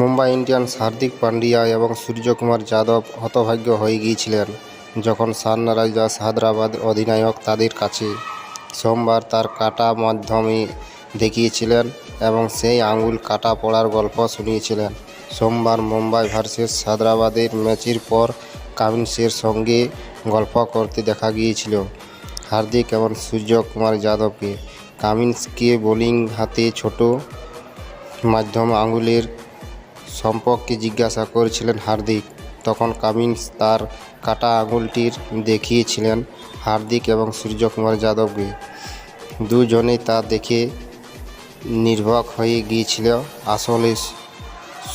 Mumbai Indians Hardik Pandya এবং সূর্যকুমার যাদব হতভাগ্য হয়ে গিয়েছিলেন যখন সানরাইজার্স হায়দ্রাবাদ অধিনায়ক তাদের কাছে। সোমবার তার কাটা মাধ্যমে দেখিয়েছিলেন এবং সেই আঙুল কাটা পড়ার গল্প শুনিয়েছিলেন। সোমবার মুম্বাই ভার্সেস হায়দ্রাবাদের ম্যাচের পর কামিন্সের সঙ্গে গল্প করতে দেখা গিয়েছিল হার্দিক এবং সূর্যকুমার যাদবকে। কামিন্সকে বোলিং হাতে ছোট মাধ্যম আঙুলের সম্পর্কে জিজ্ঞাসা করেছিলেন হার্দিক। তখন কামিন্স তার কাটা আঙুলটির দেখিয়েছিলেন হার্দিক এবং সূর্যকুমার যাদবকে। দুজনেই তা দেখে নির্বাক হয়ে গিয়েছিল। আসলে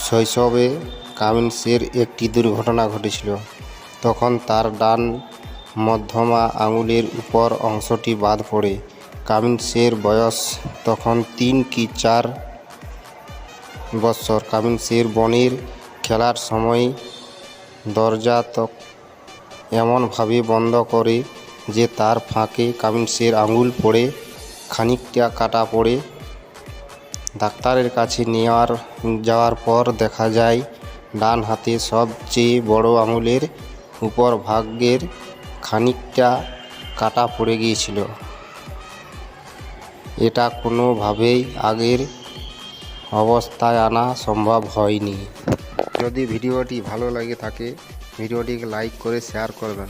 শৈশবে কামিন্সের একটি দুর্ঘটনা ঘটেছিল। তখন তার ডান মধ্যমা আঙুলের উপর অংশটি বাদ পড়ে। কামিন্সের বয়স তখন তিন কি চার বৎসর। কামিন্সের বনের খেলার সময় দরজা তক এমনভাবে বন্ধ করে যে তার ফাঁকে কামিন্সের আঙুল পড়ে, খানিকটা কাটা পড়ে। ডাক্তারের কাছে নেওয়ার, যাওয়ার পর দেখা যায়, ডান হাতে সবচেয়ে বড় আঙুলের উপর ভাগ্যের খানিকটা কাটা পড়ে গিয়েছিল। এটা কোনোভাবেই আগের অবস্থায় আনা সম্ভব হয়নি। যদি ভিডিওটি ভালো লাগে থাকে ভিডিওটিকে লাইক করে শেয়ার করবেন।